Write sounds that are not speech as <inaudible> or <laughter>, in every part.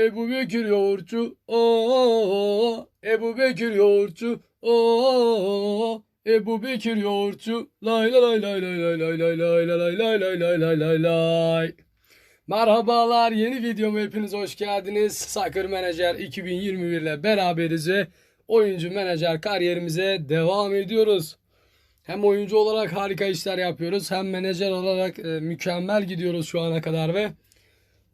Ebu Bekir yoğurtçu. Oo, Ebu Bekir yoğurtçu. Oo, Ebu Bekir yoğurtçu. Lay lay lay lay lay lay lay lay lay lay lay lay lay lay lay. Merhabalar yeni videoma hepiniz hoş geldiniz. Soccer Manager 2021 ile beraberiz ve oyuncu menajer kariyerimize devam ediyoruz. Hem oyuncu olarak harika işler yapıyoruz hem menajer olarak e, mükemmel gidiyoruz şu ana kadar ve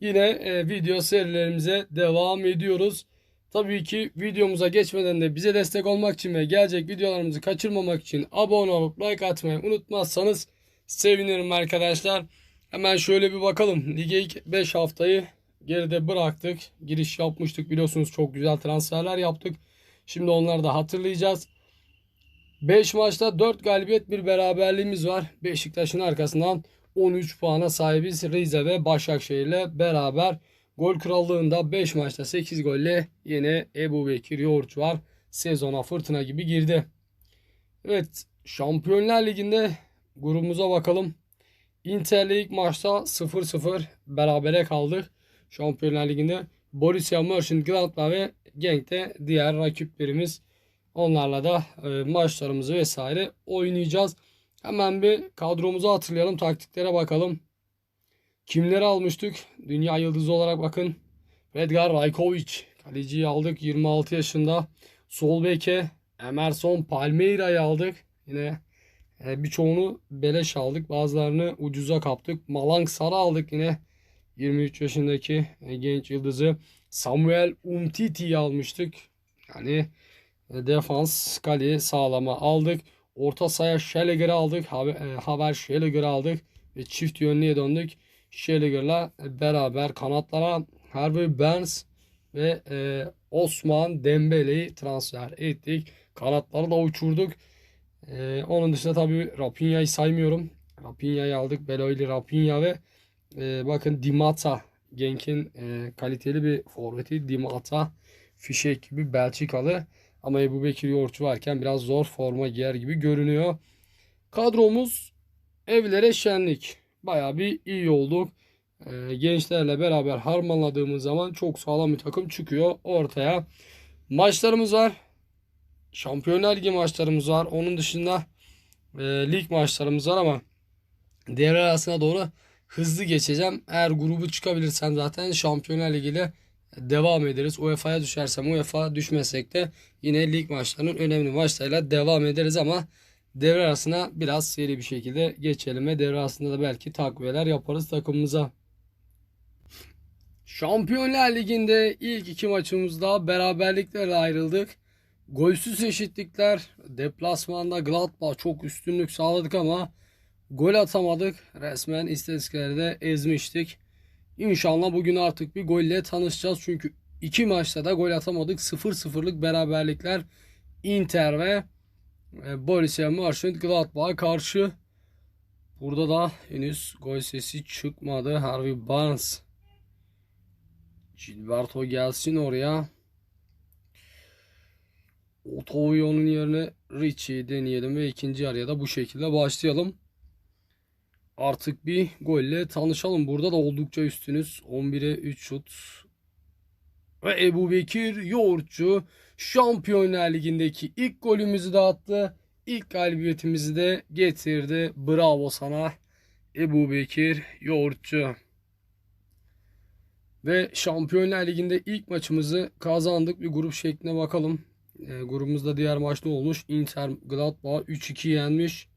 yine e, video serilerimize devam ediyoruz. Tabii ki videomuza geçmeden de bize destek olmak için ve gelecek videolarımızı kaçırmamak için abone olup like atmayı unutmazsanız sevinirim arkadaşlar. Hemen şöyle bir bakalım. Lige ilk 5 haftayı geride bıraktık. Giriş yapmıştık biliyorsunuz çok güzel transferler yaptık. Şimdi onları da hatırlayacağız. 5 maçta 4 galibiyet bir beraberliğimiz var. Beşiktaş'ın arkasından 13 puana sahibiz. Rize ve Başakşehir'le beraber gol krallığında 5 maçta 8 golle yine Ebu Bekir Yoğurtçu var. Sezona fırtına gibi girdi. Evet Şampiyonlar Ligi'nde grubumuza bakalım. Inter'le ilk maçta 0-0 berabere kaldık. Şampiyonlar Ligi'nde Borussia Mönchengladbach ve Genk'te diğer rakiplerimiz. Onlarla da e, maçlarımızı vesaire oynayacağız. Hemen bir kadromuzu hatırlayalım. Taktiklere bakalım. Kimleri almıştık? Dünya yıldızı olarak bakın. Edgar Rajkovic. Kaleciyi aldık 26 yaşında. Sol beke Emerson Palmeira'yı aldık. Yine e, birçoğunu beleş aldık. Bazılarını ucuza kaptık. Malang Sara aldık yine. 23 yaşındaki e, genç yıldızı. Samuel Umtiti'yi almıştık. Yani e, defans kaleyi sağlama aldık. Orta sahaya Schelliger'i aldık. Haber, Haber Schelliger'i aldık. Ve çift yönlüye döndük. Schelliger'la beraber kanatlara Harvey Barnes ve e, Osman Dembele'yi transfer ettik. Kanatları da uçurduk. E, onun dışında tabii Rafinha'yı saymıyorum. Rafinha'yı aldık. Beloyli Rafinha ve e, bakın Dimata. Genk'in e, kaliteli bir forveti Dimata. Fişek gibi Belçikalı. Ama Ebu Bekir Yoğurtçu varken biraz zor forma giyer gibi görünüyor. Kadromuz evlere şenlik. Baya bir iyi olduk. Ee, gençlerle beraber harmanladığımız zaman çok sağlam bir takım çıkıyor ortaya. Maçlarımız var. Şampiyonlar Ligi maçlarımız var. Onun dışında e, lig maçlarımız var ama devre arasına doğru hızlı geçeceğim. Eğer grubu çıkabilirsem zaten Şampiyonlar Ligi ile devam ederiz. UEFA'ya düşersem UEFA düşmesek de yine lig maçlarının önemli maçlarıyla devam ederiz ama devre arasına biraz seri bir şekilde geçelim ve devre arasında da belki takviyeler yaparız takımımıza. Şampiyonlar Ligi'nde ilk iki maçımızda beraberliklerle ayrıldık. Golsüz eşitlikler deplasmanda Gladbach çok üstünlük sağladık ama gol atamadık. Resmen istatistiklerde ezmiştik. İnşallah bugün artık bir golle tanışacağız. Çünkü iki maçta da gol atamadık. 0-0'lık beraberlikler Inter ve e, Borussia Mönchengladbach'a karşı. Burada da henüz gol sesi çıkmadı. Harvey Barnes. Gilberto gelsin oraya. Otovio'nun yerine Richie'yi deneyelim ve ikinci yarıya da bu şekilde başlayalım artık bir golle tanışalım. Burada da oldukça üstünüz. 11'e 3 şut. Ve Ebu Bekir Yoğurtçu Şampiyonlar Ligi'ndeki ilk golümüzü de attı. İlk galibiyetimizi de getirdi. Bravo sana Ebu Bekir Yoğurtçu. Ve Şampiyonlar Ligi'nde ilk maçımızı kazandık. Bir grup şekline bakalım. E, grubumuzda diğer maç ne olmuş? Inter Gladbach 3-2 yenmiş.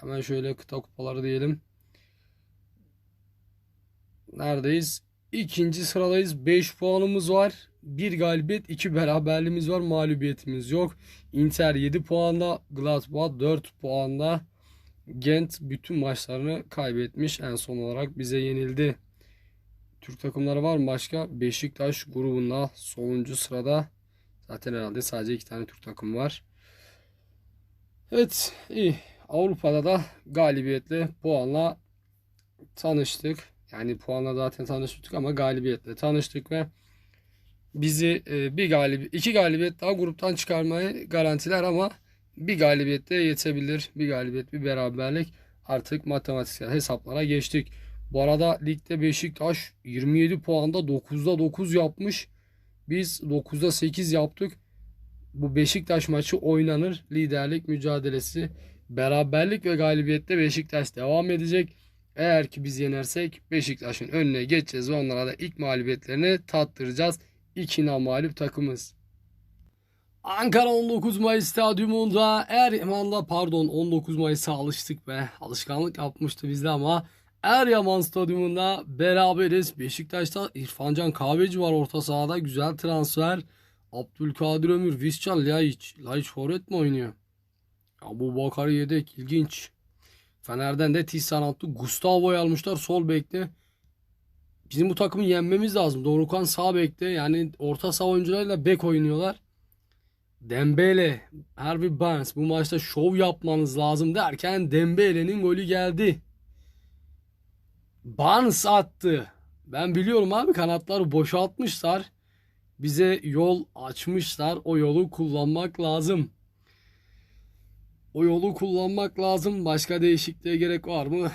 Hemen şöyle kıta kupaları diyelim neredeyiz? İkinci sıradayız. 5 puanımız var. 1 galibiyet, 2 beraberliğimiz var. Mağlubiyetimiz yok. Inter 7 puanda, Gladbach 4 puanda. Gent bütün maçlarını kaybetmiş. En son olarak bize yenildi. Türk takımları var mı başka? Beşiktaş grubunda sonuncu sırada. Zaten herhalde sadece iki tane Türk takım var. Evet iyi. Avrupa'da da galibiyetle puanla tanıştık. Yani puanla zaten tanıştık ama galibiyetle tanıştık ve bizi e, bir galibiyet, iki galibiyet daha gruptan çıkarmayı garantiler ama bir galibiyette yetebilir. Bir galibiyet, bir beraberlik artık matematiksel hesaplara geçtik. Bu arada ligde Beşiktaş 27 puanda 9'da 9 yapmış. Biz 9'da 8 yaptık. Bu Beşiktaş maçı oynanır. Liderlik mücadelesi beraberlik ve galibiyette Beşiktaş devam edecek. Eğer ki biz yenersek Beşiktaş'ın önüne geçeceğiz ve onlara da ilk mağlubiyetlerini tattıracağız. İki namalip takımız. Ankara 19 Mayıs stadyumunda Eryaman'da pardon 19 Mayıs'a alıştık be. Alışkanlık yapmıştı bizde ama Eryaman stadyumunda beraberiz. Beşiktaş'ta İrfancan Kahveci var orta sahada. Güzel transfer. Abdülkadir Ömür, Viscan, Laiç. Laiç forvet mi oynuyor? Abu Bakar yedek. ilginç. Fener'den de Tissan attı. Gustavo'yu almışlar sol bekte. Bizim bu takımı yenmemiz lazım. Dorukan sağ bekte. Yani orta saha oyuncularıyla bek oynuyorlar. Dembele, Harvey Barnes bu maçta şov yapmanız lazım derken Dembele'nin golü geldi. Barnes attı. Ben biliyorum abi kanatları boşaltmışlar. Bize yol açmışlar. O yolu kullanmak lazım. O yolu kullanmak lazım. Başka değişikliğe gerek var mı?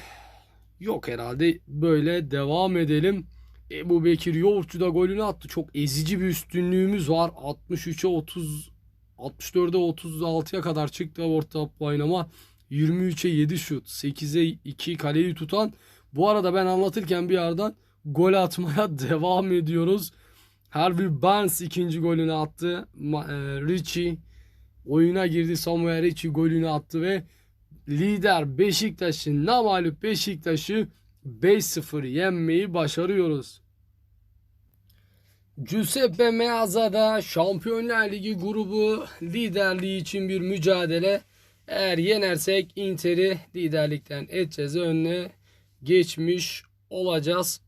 Yok herhalde. Böyle devam edelim. Ebu Bekir Yoğurtçu da golünü attı. Çok ezici bir üstünlüğümüz var. 63'e 30 64'e 36'ya kadar çıktı orta oynama. 23'e 7 şut. 8'e 2 kaleyi tutan. Bu arada ben anlatırken bir yerden gol atmaya <laughs> devam ediyoruz. Harvey Barnes ikinci golünü attı. E, Richie oyuna girdi. Samuel Richie golünü attı ve lider Beşiktaş'ın namalüp Beşiktaş'ı 5-0 yenmeyi başarıyoruz. Giuseppe Meaza'da Şampiyonlar Ligi grubu liderliği için bir mücadele. Eğer yenersek Inter'i liderlikten edeceğiz önüne geçmiş olacağız.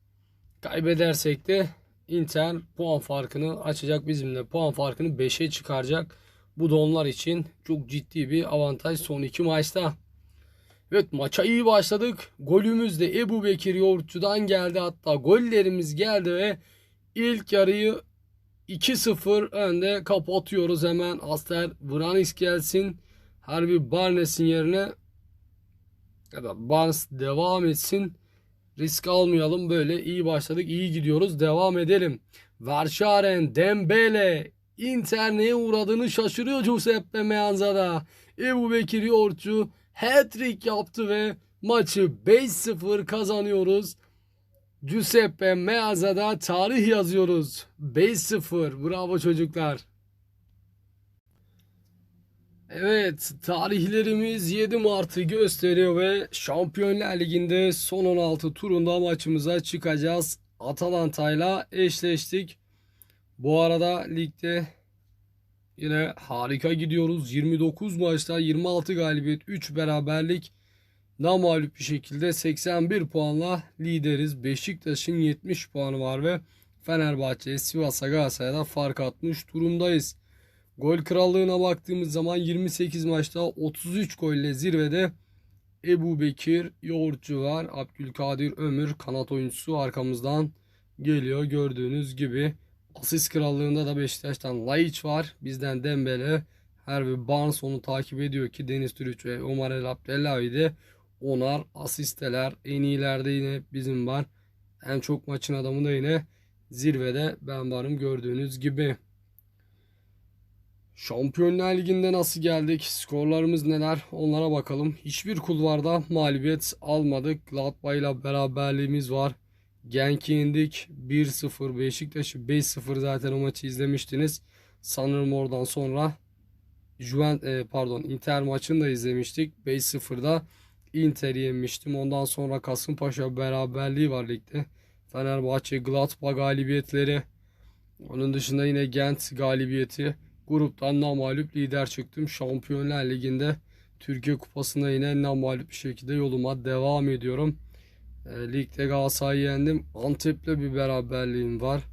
Kaybedersek de Inter puan farkını açacak bizimle. Puan farkını 5'e çıkaracak. Bu da onlar için çok ciddi bir avantaj son iki maçta. Evet maça iyi başladık. Golümüz de Ebu Bekir Yoğurtçu'dan geldi. Hatta gollerimiz geldi ve ilk yarıyı 2-0 önde kapatıyoruz hemen. Aster Vranis gelsin. Harbi Barnes'in yerine ya da Barnes devam etsin. Risk almayalım. Böyle iyi başladık. iyi gidiyoruz. Devam edelim. Varşaren, Dembele, Inter neye uğradığını şaşırıyor Giuseppe Meaza'da. Ebu Bekir Yoğurtçu hat-trick yaptı ve maçı 5-0 kazanıyoruz. Giuseppe Meaza'da tarih yazıyoruz. 5-0. Bravo çocuklar. Evet tarihlerimiz 7 Mart'ı gösteriyor ve Şampiyonlar Ligi'nde son 16 turunda maçımıza çıkacağız. Atalanta'yla eşleştik. Bu arada ligde yine harika gidiyoruz. 29 maçta 26 galibiyet 3 beraberlik namalüp bir şekilde 81 puanla lideriz. Beşiktaş'ın 70 puanı var ve Fenerbahçe, Sivas'a Galatasaray'da fark atmış durumdayız. Gol krallığına baktığımız zaman 28 maçta 33 golle zirvede Ebu Bekir Yoğurtçu var. Abdülkadir Ömür kanat oyuncusu arkamızdan geliyor gördüğünüz gibi. Asist krallığında da Beşiktaş'tan Laiç var. Bizden Dembele, Harvey Barnes onu takip ediyor ki Deniz Türüç ve Omar El Abdellavi de onar asisteler. En iyilerde yine bizim var. En çok maçın adamı da yine zirvede ben varım gördüğünüz gibi. Şampiyonlar Ligi'nde nasıl geldik? Skorlarımız neler? Onlara bakalım. Hiçbir kulvarda mağlubiyet almadık. Gladbach ile beraberliğimiz var. Genk'i indik. 1-0 Beşiktaş'ı 5-0 zaten o maçı izlemiştiniz. Sanırım oradan sonra Juvent e, pardon Inter maçını da izlemiştik. 5-0'da Inter'i yenmiştim. Ondan sonra Kasımpaşa beraberliği var ligde. Fenerbahçe Gladbach galibiyetleri. Onun dışında yine Gent galibiyeti. Gruptan namalup lider çıktım. Şampiyonlar Ligi'nde Türkiye Kupası'nda yine namalup bir şekilde yoluma devam ediyorum. E, ligde Galatasaray'ı yendim. Antep'le bir beraberliğim var.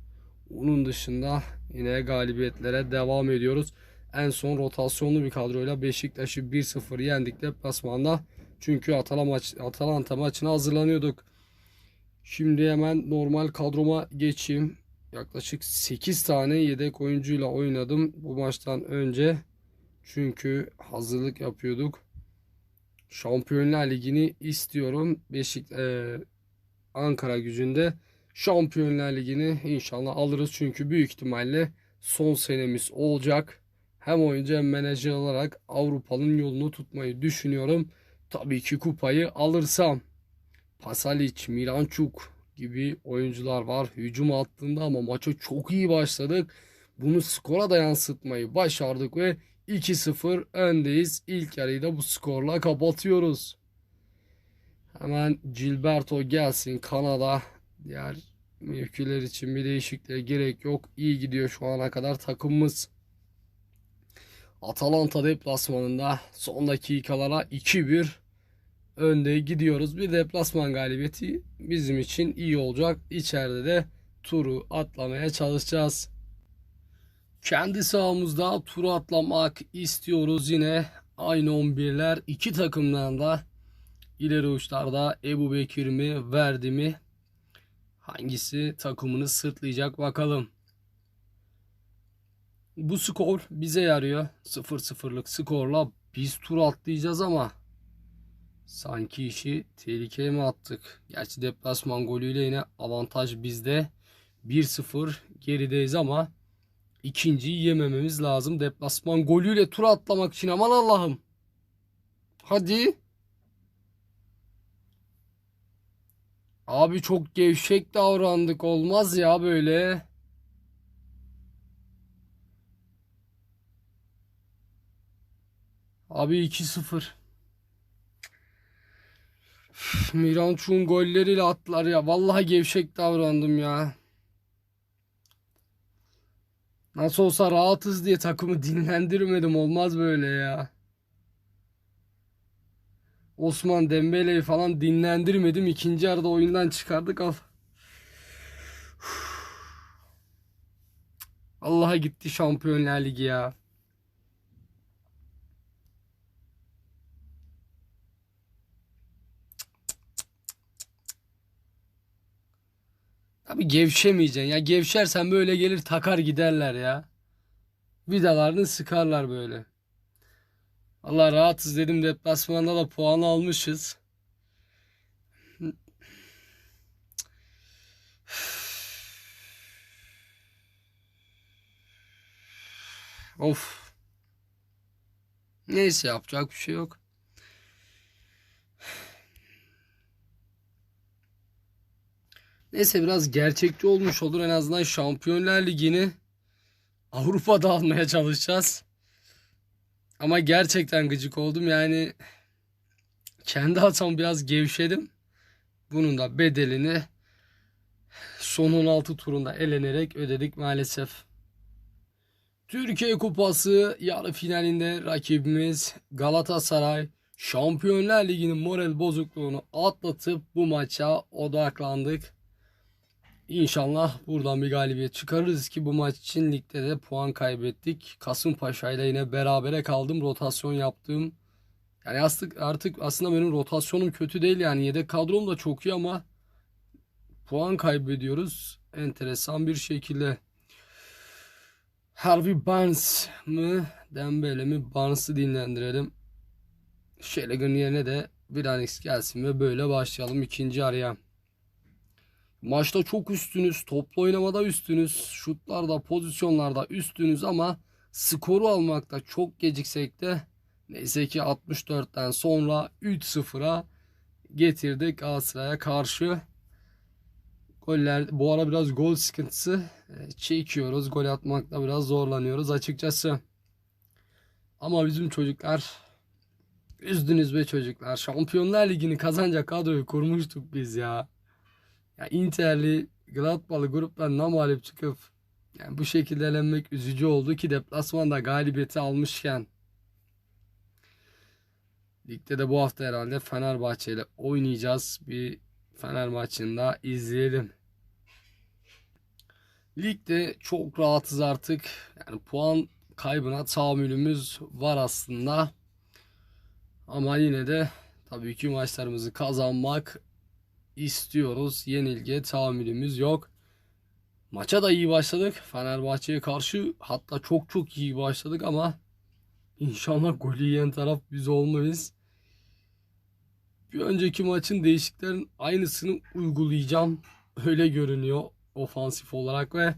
Onun dışında yine galibiyetlere devam ediyoruz. En son rotasyonlu bir kadroyla Beşiktaş'ı 1-0 yendik deplasmanda. Çünkü Atalanta, maç, Atalanta maçına hazırlanıyorduk. Şimdi hemen normal kadroma geçeyim. Yaklaşık 8 tane yedek oyuncuyla oynadım bu maçtan önce. Çünkü hazırlık yapıyorduk. Şampiyonlar Ligi'ni istiyorum. Beşik e, Ankara gücünde Şampiyonlar Ligi'ni inşallah alırız. Çünkü büyük ihtimalle son senemiz olacak. Hem oyuncu hem menajer olarak Avrupa'nın yolunu tutmayı düşünüyorum. Tabii ki kupayı alırsam. Pasalic, Miranchuk gibi oyuncular var hücum hattında ama maça çok iyi başladık. Bunu skora da yansıtmayı başardık ve 2-0 öndeyiz. İlk yarıyı da bu skorla kapatıyoruz. Hemen Gilberto gelsin Kanada. Diğer mevkiler için bir değişikliğe gerek yok. İyi gidiyor şu ana kadar takımımız. Atalanta deplasmanında son dakikalara 2-1 önde gidiyoruz. Bir deplasman galibiyeti bizim için iyi olacak. İçeride de turu atlamaya çalışacağız. Kendi sahamızda turu atlamak istiyoruz yine. Aynı 11'ler iki takımdan da ileri uçlarda Ebu Bekir mi Verdi mi hangisi takımını sırtlayacak bakalım. Bu skor bize yarıyor. 0-0'lık skorla biz tur atlayacağız ama sanki işi tehlikeye mi attık? Gerçi deplasman golüyle yine avantaj bizde. 1-0 gerideyiz ama ikinciyi yemememiz lazım. Deplasman golüyle tur atlamak için aman Allah'ım. Hadi. Abi çok gevşek davrandık. Olmaz ya böyle. Abi 2-0. Üf, Miranchuk'un golleriyle attılar ya. Vallahi gevşek davrandım ya. Nasıl olsa rahatız diye takımı dinlendirmedim. Olmaz böyle ya. Osman Dembele'yi falan dinlendirmedim. İkinci yarıda oyundan çıkardık al. Allah'a gitti Şampiyonlar Ligi ya. Abi gevşemeyeceksin ya. Gevşersen böyle gelir takar giderler ya. Vidalarını sıkarlar böyle. Allah rahatız dedim deplasmanda da puan almışız. Of. Neyse yapacak bir şey yok. Neyse biraz gerçekçi olmuş olur. En azından Şampiyonlar Ligi'ni Avrupa'da almaya çalışacağız. Ama gerçekten gıcık oldum. Yani kendi hatam biraz gevşedim. Bunun da bedelini son 16 turunda elenerek ödedik maalesef. Türkiye Kupası yarı finalinde rakibimiz Galatasaray Şampiyonlar Ligi'nin moral bozukluğunu atlatıp bu maça odaklandık. İnşallah buradan bir galibiyet çıkarırız ki bu maç için ligde de puan kaybettik. Kasımpaşa ile yine berabere kaldım. Rotasyon yaptığım. Yani artık, artık aslında benim rotasyonum kötü değil yani. Yedek kadrom da çok iyi ama puan kaybediyoruz. Enteresan bir şekilde. Harvey Barnes mı Dembele mi Barnes'ı dinlendirelim. Şelegan yerine de Viranix gelsin ve böyle başlayalım ikinci araya. Maçta çok üstünüz, toplu oynamada üstünüz, şutlarda, pozisyonlarda üstünüz ama skoru almakta çok geciksek de neyse ki 64'ten sonra 3-0'a getirdik Galatasaray'a karşı. Goller bu ara biraz gol sıkıntısı e, çekiyoruz. Gol atmakta biraz zorlanıyoruz açıkçası. Ama bizim çocuklar üzdünüz be çocuklar. Şampiyonlar Ligi'ni kazanacak kadroyu kurmuştuk biz ya. Ya Inter'li Gladbach'lı gruptan namalip çıkıp yani bu şekilde elenmek üzücü oldu ki deplasmanda galibiyeti almışken ligde de bu hafta herhalde Fenerbahçe ile oynayacağız. Bir Fener maçında izleyelim. Ligde çok rahatız artık. Yani puan kaybına tahammülümüz var aslında. Ama yine de tabii ki maçlarımızı kazanmak istiyoruz. Yenilgiye tahammülümüz yok. Maça da iyi başladık. Fenerbahçe'ye karşı hatta çok çok iyi başladık ama inşallah golü yiyen taraf biz olmayız. Bir önceki maçın değişiklerin aynısını uygulayacağım. Öyle görünüyor ofansif olarak ve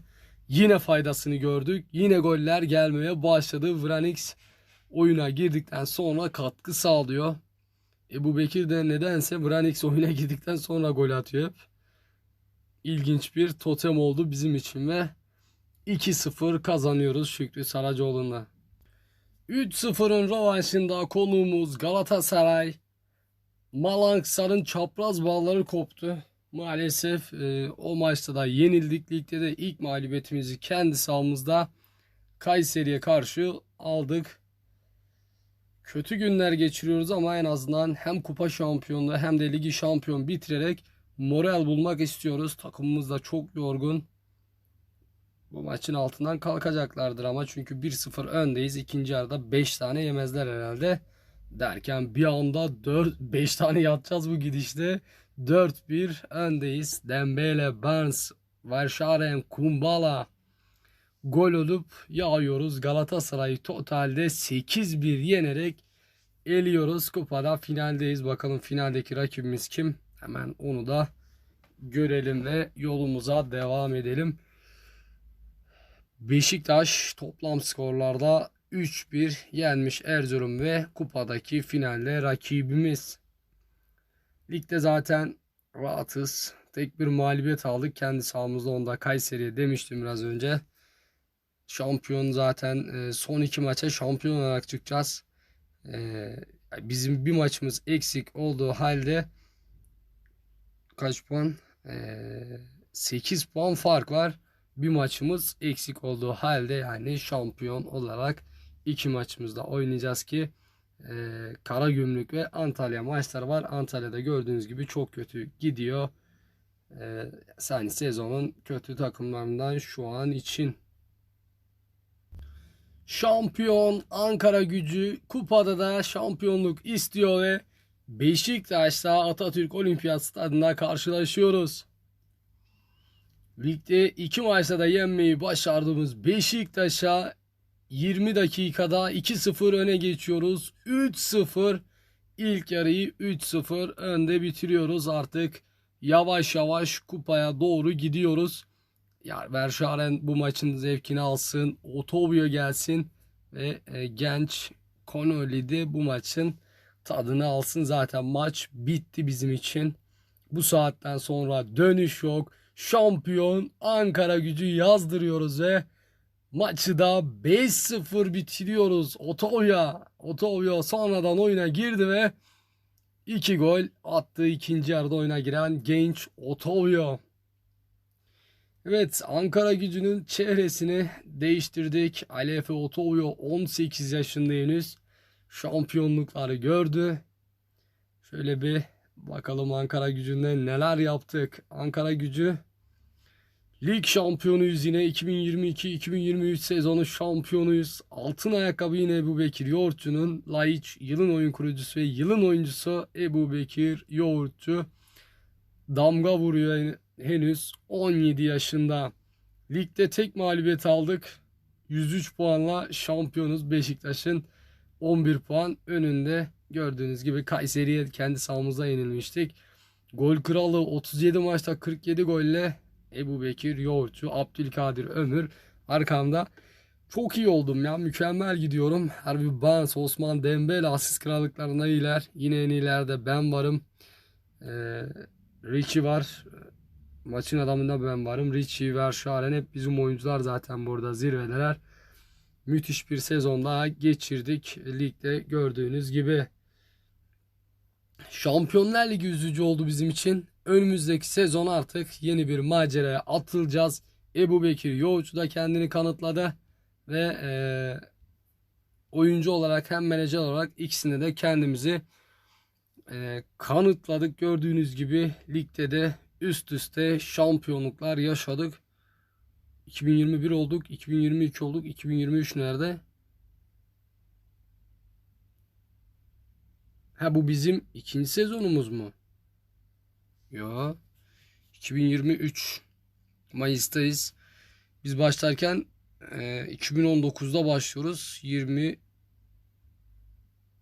yine faydasını gördük. Yine goller gelmeye başladı. Vranix oyuna girdikten sonra katkı sağlıyor. Ebu Bekir de nedense Vranix oyuna <laughs> girdikten sonra gol atıyor hep. İlginç bir totem oldu bizim için ve 2-0 kazanıyoruz Şükrü Saracoğlu'nda. 3-0'ın rövanşında konuğumuz Galatasaray. Malangsar'ın çapraz bağları koptu. Maalesef e, o maçta da yenildik. Ligde de ilk mağlubiyetimizi kendi sahamızda Kayseri'ye karşı aldık. Kötü günler geçiriyoruz ama en azından hem kupa şampiyonluğu hem de ligi şampiyon bitirerek moral bulmak istiyoruz. Takımımız da çok yorgun. Bu maçın altından kalkacaklardır ama çünkü 1-0 öndeyiz. İkinci yarıda 5 tane yemezler herhalde. Derken bir anda 4 5 tane yatacağız bu gidişte. 4-1 öndeyiz. Dembele, Barnes, Varşaren, Kumbala gol olup yağıyoruz. Galatasaray'ı totalde 8-1 yenerek eliyoruz. Kupada finaldeyiz. Bakalım finaldeki rakibimiz kim? Hemen onu da görelim ve yolumuza devam edelim. Beşiktaş toplam skorlarda 3-1 yenmiş Erzurum ve kupadaki finalde rakibimiz. Ligde zaten rahatız. Tek bir mağlubiyet aldık. Kendi sahamızda onda Kayseri'ye demiştim biraz önce. Şampiyon zaten e, son iki maça şampiyon olarak çıkacağız. E, bizim bir maçımız eksik olduğu halde kaç puan? 8 puan fark var. Bir maçımız eksik olduğu halde yani şampiyon olarak iki maçımızda oynayacağız ki e, Karagümrük ve Antalya maçları var. Antalya'da gördüğünüz gibi çok kötü gidiyor. E, yani sezonun kötü takımlarından şu an için. Şampiyon Ankara gücü kupada da şampiyonluk istiyor ve Beşiktaş'ta Atatürk Olimpiyat Stadında karşılaşıyoruz. Ligde iki maçta da yenmeyi başardığımız Beşiktaş'a 20 dakikada 2-0 öne geçiyoruz. 3-0 ilk yarıyı 3-0 önde bitiriyoruz artık. Yavaş yavaş kupaya doğru gidiyoruz. Ya Verşaren bu maçın zevkini alsın. Otobio gelsin ve e, genç Connolly de bu maçın tadını alsın. Zaten maç bitti bizim için. Bu saatten sonra dönüş yok. Şampiyon Ankara gücü yazdırıyoruz ve maçı da 5-0 bitiriyoruz. Otoya, Otoya sonradan oyuna girdi ve 2 gol attı ikinci yarıda oyuna giren genç Otoya. Evet Ankara gücünün çehresini değiştirdik. Alefe Otoyo 18 yaşında henüz şampiyonlukları gördü. Şöyle bir bakalım Ankara gücünde neler yaptık. Ankara gücü lig şampiyonuyuz yine 2022-2023 sezonu şampiyonuyuz. Altın ayakkabı yine Ebu Bekir Yoğurtçu'nun Laiç yılın oyun kurucusu ve yılın oyuncusu Ebu Bekir Yoğurtçu damga vuruyor henüz 17 yaşında. Ligde tek mağlubiyet aldık. 103 puanla şampiyonuz Beşiktaş'ın 11 puan önünde. Gördüğünüz gibi Kayseri'ye kendi sahamızda yenilmiştik. Gol kralı 37 maçta 47 golle Ebu Bekir, Yoğurtçu, Abdülkadir Ömür arkamda. Çok iyi oldum ya. Mükemmel gidiyorum. Harbi Barnes, Osman Dembele asist krallıklarına iyiler. Yine en iyilerde ben varım. Ee, Richie var. Maçın adamında ben varım. Richie, Verscharen hep bizim oyuncular zaten burada zirvedeler. Müthiş bir sezon daha geçirdik. Ligde gördüğünüz gibi. Şampiyonlar Ligi üzücü oldu bizim için. Önümüzdeki sezon artık yeni bir maceraya atılacağız. Ebu Bekir Yoğuç da kendini kanıtladı. Ve e, oyuncu olarak hem menajer olarak ikisinde de kendimizi e, kanıtladık. Gördüğünüz gibi ligde de üst üste şampiyonluklar yaşadık. 2021 olduk, 2022 olduk, 2023 nerede? Ha bu bizim ikinci sezonumuz mu? Yo. 2023 Mayıs'tayız. Biz başlarken e, 2019'da başlıyoruz. 20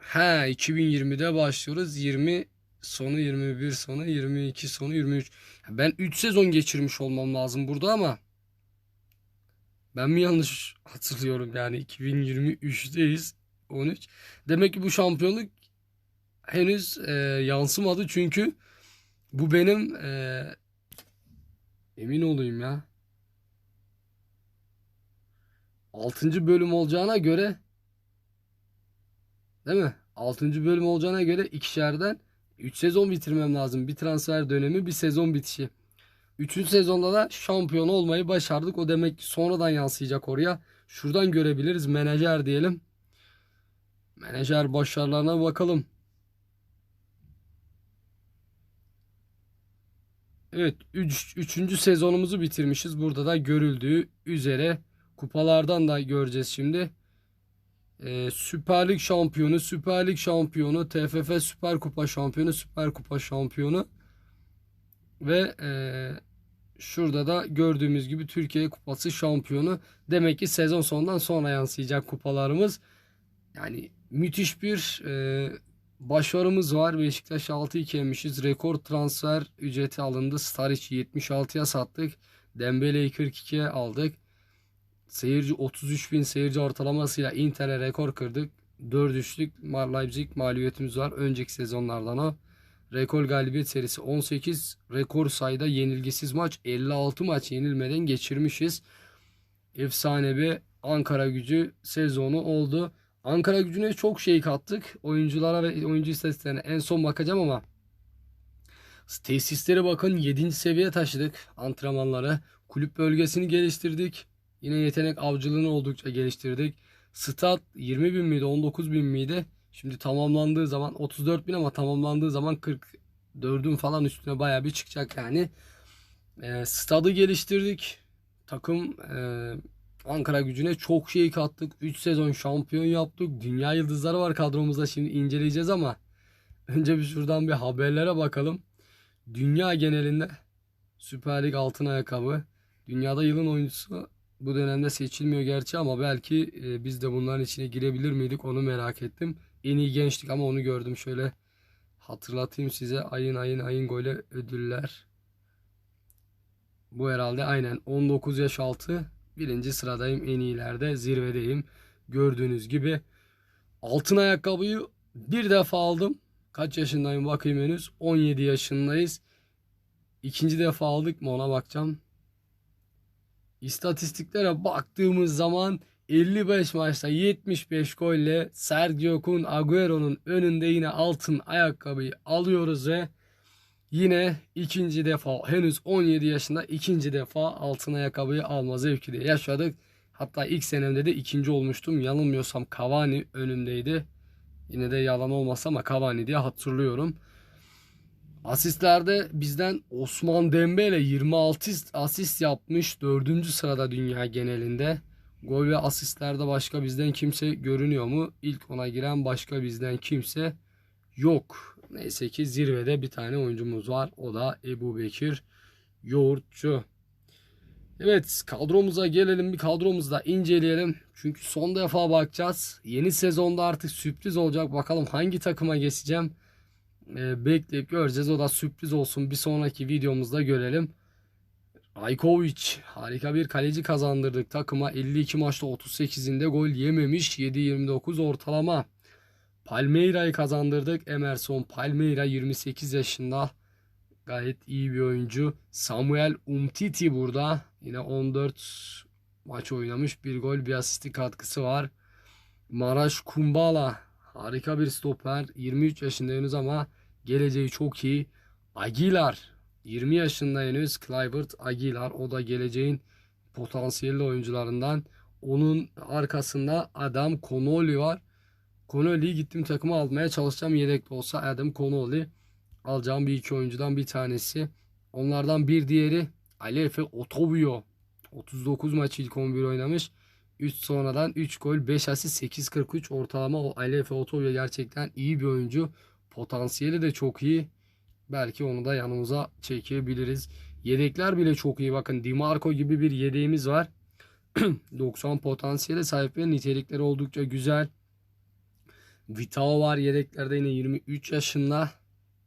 Ha 2020'de başlıyoruz. 20 sonu 21 sonu 22 sonu 23. Ben 3 sezon geçirmiş olmam lazım burada ama ben mi yanlış hatırlıyorum yani 2023'teyiz 13. Demek ki bu şampiyonluk henüz e, yansımadı çünkü bu benim e, emin olayım ya 6. bölüm olacağına göre değil mi? 6. bölüm olacağına göre ikişerden 3 sezon bitirmem lazım. Bir transfer dönemi, bir sezon bitişi. 3. sezonda da şampiyon olmayı başardık. O demek ki sonradan yansıyacak oraya. Şuradan görebiliriz. Menajer diyelim. Menajer başarılarına bakalım. Evet 3. Üç, 3. sezonumuzu bitirmişiz. Burada da görüldüğü üzere kupalardan da göreceğiz şimdi. Ee, Süper Lig şampiyonu, Süper Lig şampiyonu, TFF Süper Kupa şampiyonu, Süper Kupa şampiyonu ve e, şurada da gördüğümüz gibi Türkiye Kupası şampiyonu. Demek ki sezon sonundan sonra yansıyacak kupalarımız. Yani müthiş bir e, başarımız var. Beşiktaş 6-2 yemişiz. Rekor transfer ücreti alındı. Staric'i 76'ya sattık. Dembele'yi 42'ye aldık. Seyirci 33 bin seyirci ortalamasıyla Inter'e rekor kırdık. 4 üçlük Leipzig mağlubiyetimiz var. Önceki sezonlardan o. Rekor galibiyet serisi 18. Rekor sayıda yenilgisiz maç 56 maç yenilmeden geçirmişiz. Efsane bir Ankara gücü sezonu oldu. Ankara gücüne çok şey kattık. Oyunculara ve oyuncu istatistiklerine en son bakacağım ama tesisleri bakın 7. seviyeye taşıdık antrenmanları. Kulüp bölgesini geliştirdik. Yine yetenek avcılığını oldukça geliştirdik. Stat 20 bin miydi 19 bin miydi? Şimdi tamamlandığı zaman 34 bin ama tamamlandığı zaman 44'ün falan üstüne baya bir çıkacak yani. E, stadı geliştirdik. Takım e, Ankara gücüne çok şey kattık. 3 sezon şampiyon yaptık. Dünya yıldızları var kadromuzda şimdi inceleyeceğiz ama önce bir şuradan bir haberlere bakalım. Dünya genelinde Süper Lig altın ayakkabı. Dünyada yılın oyuncusu bu dönemde seçilmiyor gerçi ama belki e, biz de bunların içine girebilir miydik onu merak ettim. En iyi gençlik ama onu gördüm şöyle hatırlatayım size ayın ayın ayın golü ödüller. Bu herhalde aynen 19 yaş altı birinci sıradayım en iyilerde zirvedeyim. Gördüğünüz gibi altın ayakkabıyı bir defa aldım. Kaç yaşındayım bakayım henüz 17 yaşındayız. İkinci defa aldık mı ona bakacağım. İstatistiklere baktığımız zaman 55 maçta 75 golle Sergio Kun Agüero'nun önünde yine altın ayakkabıyı alıyoruz ve yine ikinci defa henüz 17 yaşında ikinci defa altın ayakkabıyı alma zevki yaşadık. Hatta ilk senemde de ikinci olmuştum. Yanılmıyorsam Cavani önümdeydi. Yine de yalan olmasa ama Cavani diye hatırlıyorum. Asistlerde bizden Osman Dembele 26 asist yapmış. 4. sırada dünya genelinde. Gol ve asistlerde başka bizden kimse görünüyor mu? İlk ona giren başka bizden kimse yok. Neyse ki zirvede bir tane oyuncumuz var. O da Ebu Bekir Yoğurtçu. Evet kadromuza gelelim bir kadromuzda inceleyelim. Çünkü son defa bakacağız. Yeni sezonda artık sürpriz olacak. Bakalım hangi takıma geçeceğim e, bekleyip göreceğiz. O da sürpriz olsun. Bir sonraki videomuzda görelim. Rajkovic harika bir kaleci kazandırdık takıma. 52 maçta 38'inde gol yememiş. 7-29 ortalama. Palmeira'yı kazandırdık. Emerson Palmeira 28 yaşında. Gayet iyi bir oyuncu. Samuel Umtiti burada. Yine 14 maç oynamış. Bir gol bir asisti katkısı var. Maraş Kumbala harika bir stoper. 23 yaşında henüz ama geleceği çok iyi. Aguilar 20 yaşında henüz Clivert Aguilar o da geleceğin potansiyelli oyuncularından. Onun arkasında Adam Connolly var. Connolly'yi gittim takıma almaya çalışacağım. Yedekte olsa Adam Connolly alacağım bir iki oyuncudan bir tanesi. Onlardan bir diğeri Alefe Otobio. 39 maç ilk 11 oynamış. 3 sonradan 3 gol 5 asist 8.43 ortalama o Alefe Otobio gerçekten iyi bir oyuncu. Potansiyeli de çok iyi. Belki onu da yanımıza çekebiliriz. Yedekler bile çok iyi. Bakın Dimarco gibi bir yedeğimiz var. <clears throat> 90 potansiyele sahip ve nitelikleri oldukça güzel. Vitao var yedeklerde yine 23 yaşında.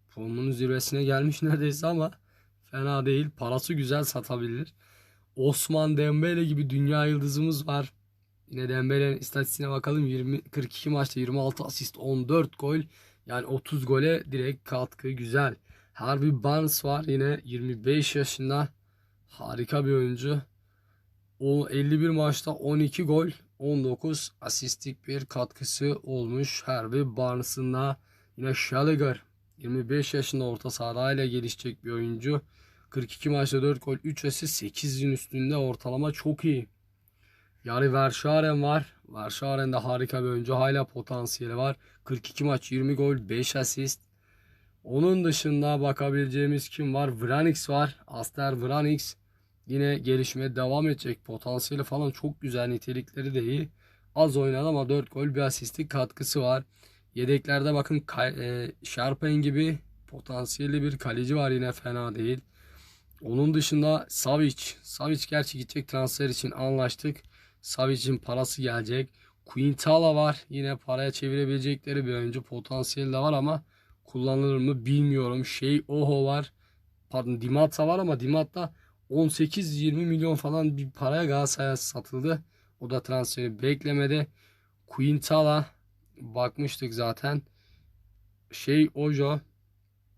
Formunun zirvesine gelmiş <laughs> neredeyse ama fena değil. Parası güzel satabilir. Osman Dembele gibi dünya yıldızımız var. Yine Dembele'nin istatistiğine bakalım. 20 42 maçta 26 asist, 14 gol. Yani 30 gole direkt katkı güzel. Harvey Barnes var yine 25 yaşında. Harika bir oyuncu. O 51 maçta 12 gol, 19 asistlik bir katkısı olmuş. Harvey Barnes'ın da yine Gallagher 25 yaşında orta sahayla gelişecek bir oyuncu. 42 maçta 4 gol, 3 asist, 8'in üstünde ortalama çok iyi. Yani Verscharen var. Verscharen de harika bir oyuncu. Hala potansiyeli var. 42 maç 20 gol 5 asist. Onun dışında bakabileceğimiz kim var? Vranix var. Aster Vranix. Yine gelişmeye devam edecek. Potansiyeli falan çok güzel. Nitelikleri de iyi. Az oynadı ama 4 gol bir asistlik katkısı var. Yedeklerde bakın e, Sharpen gibi potansiyelli bir kaleci var yine fena değil. Onun dışında Savic. Savic gerçi gidecek transfer için anlaştık. Savic'in parası gelecek. Quintala var. Yine paraya çevirebilecekleri bir oyuncu. Potansiyeli de var ama kullanılır mı bilmiyorum. Şey Oho var. Pardon Dimata var ama Dimata 18-20 milyon falan bir paraya Galatasaray'a satıldı. O da transferi beklemedi. Quintala bakmıştık zaten. Şey Ojo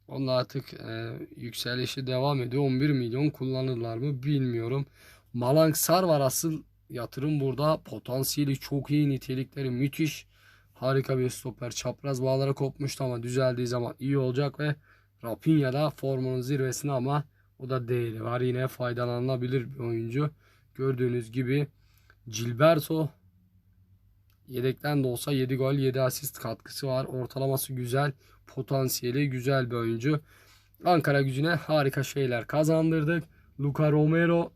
onun artık e, yükselişi devam ediyor. 11 milyon kullanırlar mı bilmiyorum. Malangsar var asıl yatırım burada. Potansiyeli çok iyi, nitelikleri müthiş. Harika bir stoper. Çapraz bağlara kopmuştu ama düzeldiği zaman iyi olacak ve Rafinha da formunun zirvesine ama o da değeri var. Yine faydalanılabilir bir oyuncu. Gördüğünüz gibi Gilberto yedekten de olsa 7 gol 7 asist katkısı var. Ortalaması güzel. Potansiyeli güzel bir oyuncu. Ankara gücüne harika şeyler kazandırdık. Luka Romero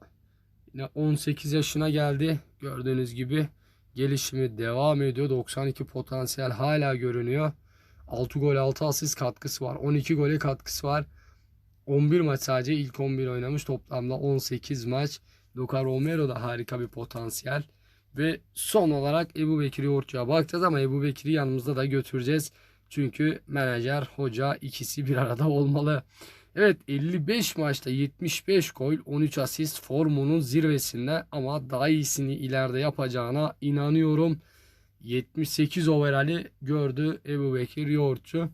yine 18 yaşına geldi. Gördüğünüz gibi gelişimi devam ediyor. 92 potansiyel hala görünüyor. 6 gol 6 asist katkısı var. 12 gole katkısı var. 11 maç sadece ilk 11 oynamış. Toplamda 18 maç. Luka Romero da harika bir potansiyel. Ve son olarak Ebu Bekir Yoğurtçu'ya bakacağız ama Ebu Bekir'i yanımızda da götüreceğiz. Çünkü menajer, hoca ikisi bir arada olmalı. Evet 55 maçta 75 gol 13 asist formunun zirvesinde ama daha iyisini ileride yapacağına inanıyorum. 78 overali gördü Ebu Bekir Yoğurtçu.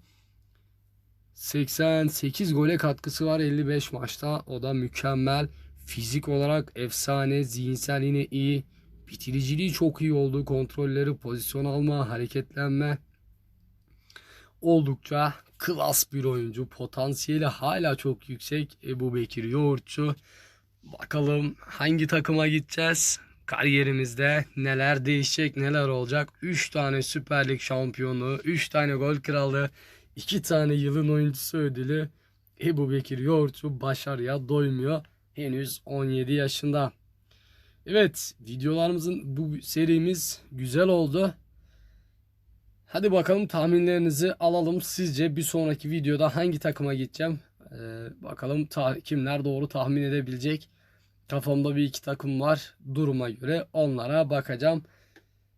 88 gole katkısı var 55 maçta. O da mükemmel. Fizik olarak efsane, zihinsel yine iyi. Bitiriciliği çok iyi oldu. Kontrolleri, pozisyon alma, hareketlenme. Oldukça klas bir oyuncu. Potansiyeli hala çok yüksek. Ebu Bekir Yoğurtçu. Bakalım hangi takıma gideceğiz? Kariyerimizde neler değişecek, neler olacak? 3 tane Süper Lig şampiyonu, 3 tane gol kralı, 2 tane yılın oyuncusu ödülü. Ebu Bekir Yoğurtçu başarıya doymuyor. Henüz 17 yaşında. Evet videolarımızın bu serimiz güzel oldu. Hadi bakalım tahminlerinizi alalım. Sizce bir sonraki videoda hangi takıma gideceğim? Ee, bakalım ta- kimler doğru tahmin edebilecek. Kafamda bir iki takım var. Duruma göre onlara bakacağım.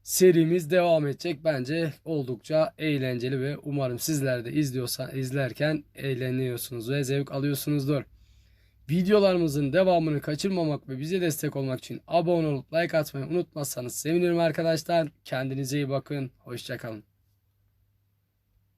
Serimiz devam edecek. Bence oldukça eğlenceli ve umarım sizler de izliyorsa izlerken eğleniyorsunuz ve zevk alıyorsunuzdur. Videolarımızın devamını kaçırmamak ve bize destek olmak için abone olup like atmayı unutmazsanız sevinirim arkadaşlar. Kendinize iyi bakın. Hoşçakalın.